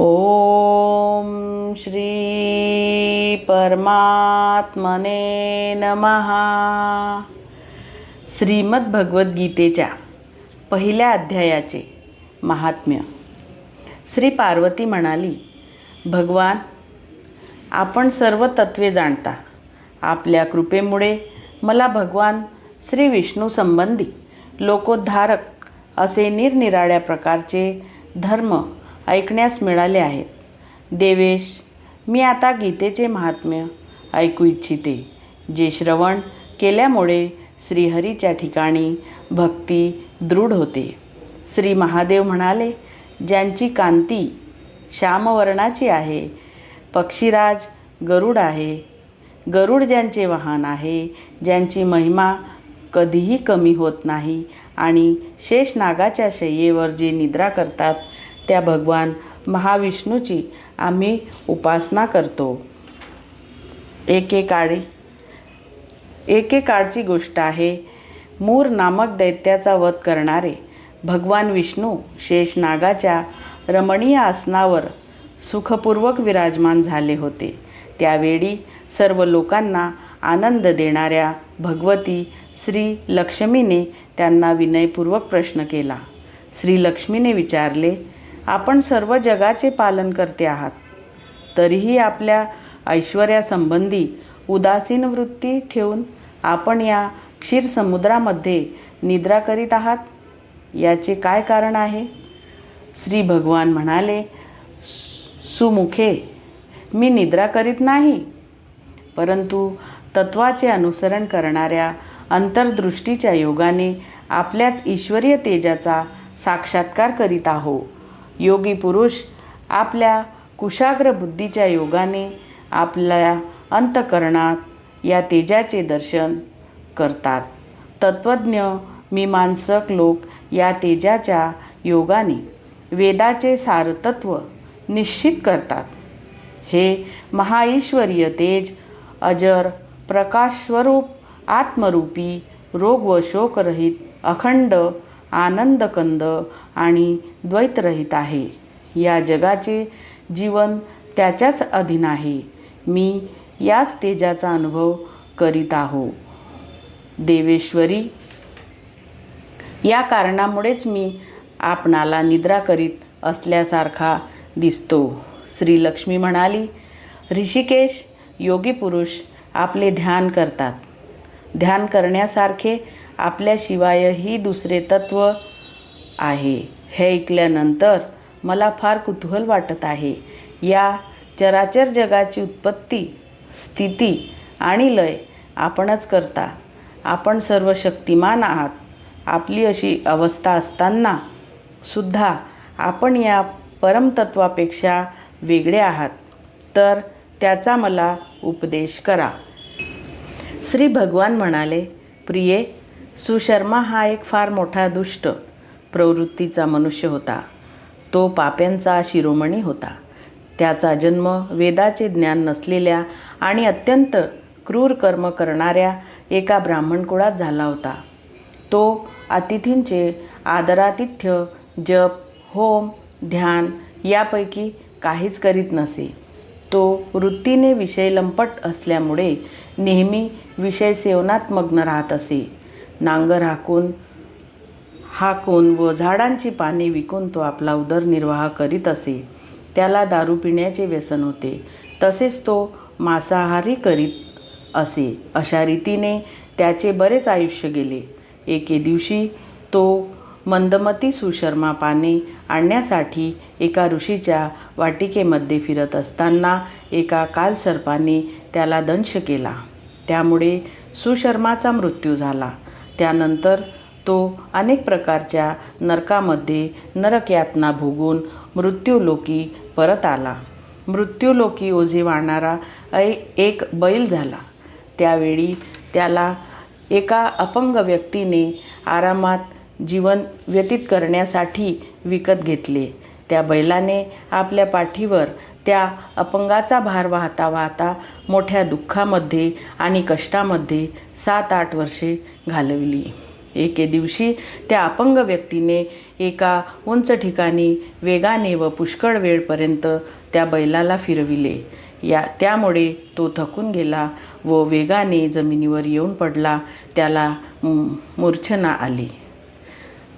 ओम श्री परमात्मने नमहा श्रीमद भगवद्गीतेच्या पहिल्या अध्यायाचे महात्म्य. श्री पार्वती म्हणाली भगवान आपण सर्व तत्वे जाणता. आपल्या कृपेमुळे मला भगवान श्री विष्णू संबंधी लोकोद्धारक असे निरनिराळ्या प्रकारचे धर्म ऐकण्यास मिळाले आहेत. देवेश मी आता गीतेचे महात्म्य ऐकू इच्छिते जे श्रवण केल्यामुळे श्रीहरीच्या ठिकाणी भक्ती दृढ होते. श्री महादेव म्हणाले ज्यांची कांती श्यामवर्णाची आहे पक्षीराज गरुड आहे. गरुड ज्यांचे वाहन आहे ज्यांची महिमा कधीही कमी होत नाही आणि शेषनागाच्या शय्येवर जे निद्रा करतात त्या भगवान महाविष्णूची आम्ही उपासना करतो. एकेकाळी एकेकाळची गोष्ट आहे मूर नामक दैत्याचा वध करणारे भगवान विष्णू शेषनागाच्या रमणीय आसनावर सुखपूर्वक विराजमान झाले होते. त्यावेळी सर्व लोकांना आनंद देणाऱ्या भगवती श्री लक्ष्मीने त्यांना विनयपूर्वक प्रश्न केला. श्री लक्ष्मीने विचारले आपण सर्व जगाचे पालन करते आहात. तरीही आपल्या ऐश्वर्यासंबंधी उदासीन वृत्ती ठेवून आपण या क्षीरसमुद्रामध्ये निद्रा करीत आहात? याचे काय कारण आहे? श्री भगवान म्हणाले सुमुखे मी निद्रा करीत नाही. परंतु तत्वाचे अनुसरण करणाऱ्या अंतर्दृष्टीच्या योगाने आपल्याच ईश्वरीय तेजाचा साक्षात्कार करीत आहो. योगी पुरुष आपल्या कुशाग्र बुद्धीच्या योगाने आपल्या अंतकरणात या तेजाचे दर्शन करतात. तत्त्वज्ञ मीमांसक लोक या तेजाच्या योगाने वेदाचे सारतत्व निश्चित करतात. हे महाईश्वरीय तेज अजर प्रकाशस्वरूप आत्मरूपी रोग व शोकरहित अखंड आनंदकंद आणि द्वैतरहित आहे. या जगाचे जीवन त्याच्याच अधीन आहे. मी याच तेजाचा अनुभव करीत आहो. देवेश्वरी या कारणामुळेच मी आपणाला निद्रा करीत असल्यासारखा दिसतो. श्री लक्ष्मी म्हणाली ऋषिकेश योगी पुरुष आपले ध्यान करतात. ध्यान करण्यासारखे आपल्याशिवायही दुसरे तत्व आहे. हे ऐकल्यानंतर मला फार कुतूहल वाटत आहे. या चराचर जगाची उत्पत्ती स्थिती आणि लय आपणच करता. आपण सर्व शक्तिमान आहात. आपली अशी अवस्था असताना सुद्धा आपण या परमतत्वापेक्षा वेगळे आहात. तर त्याचा मला उपदेश करा. श्री भगवान म्हणाले प्रिये सुशर्मा हा एक फार मोठा दुष्ट प्रवृत्तीचा मनुष्य होता. तो पाप्यांचा शिरोमणी होता. त्याचा जन्म वेदाचे ज्ञान नसलेल्या आणि अत्यंत क्रूर कर्म करणाऱ्या एका ब्राह्मण कुळात झाला होता. तो अतिथींचे आदरातिथ्य जप होम ध्यान यापैकी काहीच करीत नसे. तो वृत्तीने विषय लंपट असल्यामुळे नेहमी विषय सेवनात मग्न राहत असे. नांगर हाकून हाकून व झाडांची पाने विकून तो आपला उदरनिर्वाह करीत असे. त्याला दारू पिण्याचे व्यसन होते. तसेच तो मांसाहारी करीत असे. अशा रीतीने त्याचे बरेच आयुष्य गेले. एके दिवशी तो मंदमती सुशर्मा पाने आणण्यासाठी एका ऋषीच्या वाटिकेमध्ये फिरत असताना एका कालसर्पाने त्याला दंश केला. त्यामुळे सुशर्माचा मृत्यू झाला. त्यानंतर तो अनेक प्रकारच्या नरकामध्ये नरकयातना भोगून मृत्यूलोकी परत आला. मृत्यूलोकी ओझे वाढणारा ऐ एक बैल झाला. त्यावेळी त्याला एका अपंग व्यक्तीने आरामात जीवन व्यतीत करण्यासाठी विकत घेतले. त्या बैलाने आपल्या पाठीवर त्या अपंगाचा भार वाहता वाहता मोठ्या दुःखामध्ये आणि कष्टामध्ये सात आठ वर्षे घालवली. एके दिवशी त्या अपंग व्यक्तीने एका उंच ठिकाणी वेगाने व पुष्कळ वेळपर्यंत त्या बैलाला फिरविले. या त्यामुळे तो थकून गेला व वेगाने जमिनीवर येऊन पडला. त्याला मूर्छना आली.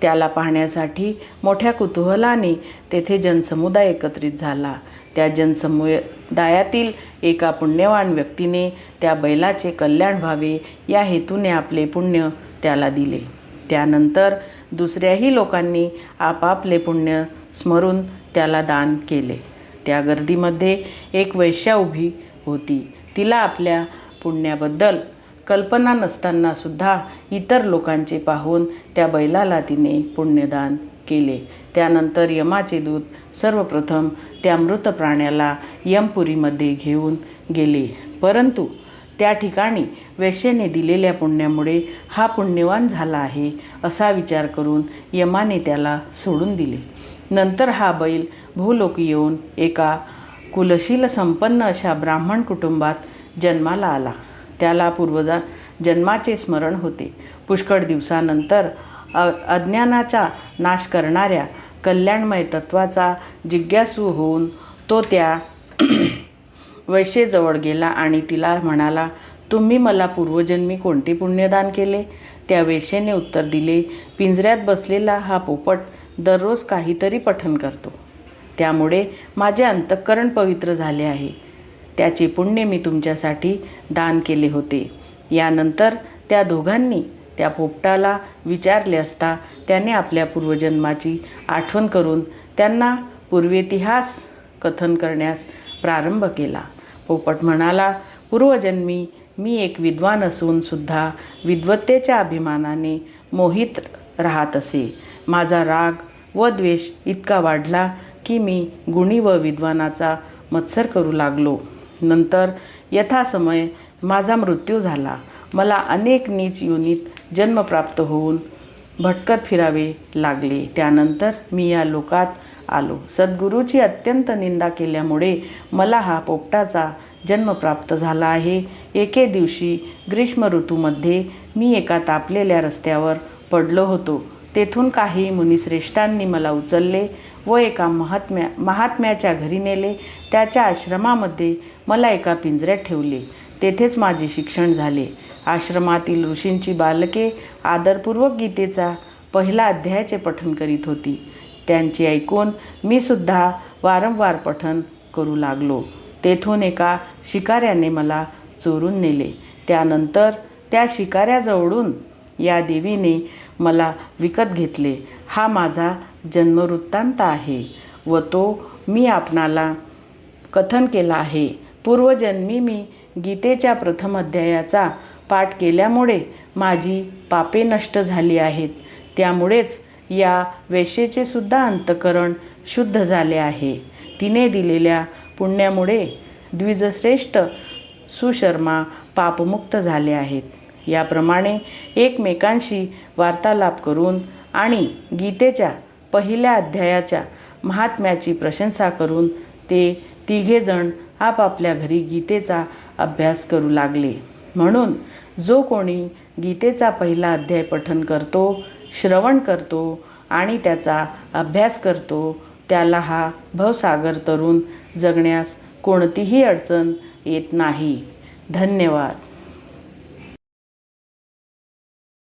त्याला पाहण्यासाठी मोठ्या कुतूहलाने तेथे जनसमुदाय एकत्रित झाला. त्या जनसमुदायातील एका पुण्यवान व्यक्तीने त्या बैलाचे कल्याण व्हावे. या हेतूने आपले पुण्य त्याला दिले. त्यानंतर दुसऱ्याही लोकांनी आपापले पुण्य स्मरून त्याला दान केले. त्या गर्दीमध्ये एक वैश्या उभी होती. तिला आपल्या पुण्याबद्दल कल्पना नसताना सुद्धा इतर लोकांचे पाहून त्या बैलाला तिने पुण्यदान केले. त्यानंतर यमाचे दूत सर्वप्रथम त्या मृत प्राण्याला यमपुरीमध्ये घेऊन गेले. परंतु त्या ठिकाणी वेश्येने दिलेल्या पुण्यामुळे हा पुण्यवान झाला आहे असा विचार करून यमाने त्याला सोडून दिले. नंतर हा बैल भूलोकी येऊन एका कुलशील संपन्न अशा ब्राह्मण कुटुंबात जन्माला आला. त्याला पूर्वजा जन्माचे स्मरण होते. पुष्कळ दिवसानंतर अ अज्ञानाचा नाश करणाऱ्या कल्याणमय तत्वाचा जिज्ञासू होऊन तो त्या वैश्येजवळ गेला आणि तिला म्हणाला तुम्ही मला पूर्वजन्मी कोणते पुण्यदान केले? त्या वेश्येने उत्तर दिले पिंजऱ्यात बसलेला हा पोपट दररोज काहीतरी पठन करतो. त्यामुळे माझे अंतःकरण पवित्र झाले आहे. त्याचे पुण्य मी तुमच्यासाठी दान केले होते. यानंतर त्या दोघांनी त्या पोपटाला विचारले असता त्याने आपल्या पूर्वजन्माची आठवण करून त्यांना पूर्वेतिहास कथन करण्यास प्रारंभ केला. पोपट म्हणाला पूर्वजन्मी मी एक विद्वान असून सुद्धा विद्वत्तेच्या अभिमानाने मोहित राहत असे. माझा राग व द्वेष इतका वाढला की मी गुणी व विद्वानाचा मत्सर करू लागलो. नंतर यथासमय माझा मृत्यू झाला. मला अनेक नीच योनीत जन्म प्राप्त होऊन भटकत फिरावे लागले. त्यानंतर मी या लोकात आलो. सद्गुरूची अत्यंत निंदा केल्यामुळे मला हा पोपटाचा जन्म प्राप्त झाला आहे. एके दिवशी ग्रीष्म ऋतूमध्ये मी एका तापलेल्या रस्त्यावर पडलो होतो. तेथून काही मुनिश्रेष्ठांनी मला उचलले व एका महात्म्या महात्म्याच्या घरी नेले. त्याच्या आश्रमामध्ये मला एका पिंजऱ्यात ठेवले. तेथेच माझे शिक्षण झाले. आश्रमातील ऋषींची बालके आदरपूर्वक गीतेचा पहिला अध्यायाचे पठन करीत होती. त्यांची ऐकून मी सुद्धा वारंवार पठन करू लागलो. तेथून एका शिकाऱ्याने मला चोरून नेले. त्यानंतर त्या शिकाऱ्याजवळून या देवीने मला विकत घेतले. हा माझा जन्मवृत्तांत आहे व तो मी आपणाला कथन केला आहे. पूर्वजन्मी मी गीतेच्या प्रथम अध्यायाचा पाठ केल्यामुळे माझी पापे नष्ट झाली आहेत. त्यामुळेच या वेशेचे सुद्धा अंतकरण शुद्ध झाले आहे. तिने दिलेल्या पुण्यामुळे द्विजश्रेष्ठ सुशर्मा पापमुक्त झाले आहेत. याप्रमाणे एकमेकांशी वार्तालाप करून आणि गीतेच्या पहिल्या अध्यायाच्या महात्म्याची प्रशंसा करून ते तिघेजण आपापल्या घरी गीतेचा अभ्यास करू लागले. म्हणून जो कोणी गीतेचा पहिला अध्याय पठन करतो श्रवण करतो आणि त्याचा अभ्यास करतो त्याला हा भवसागर तरुण जगण्यास कोणतीही अडचण येत नाही. धन्यवाद.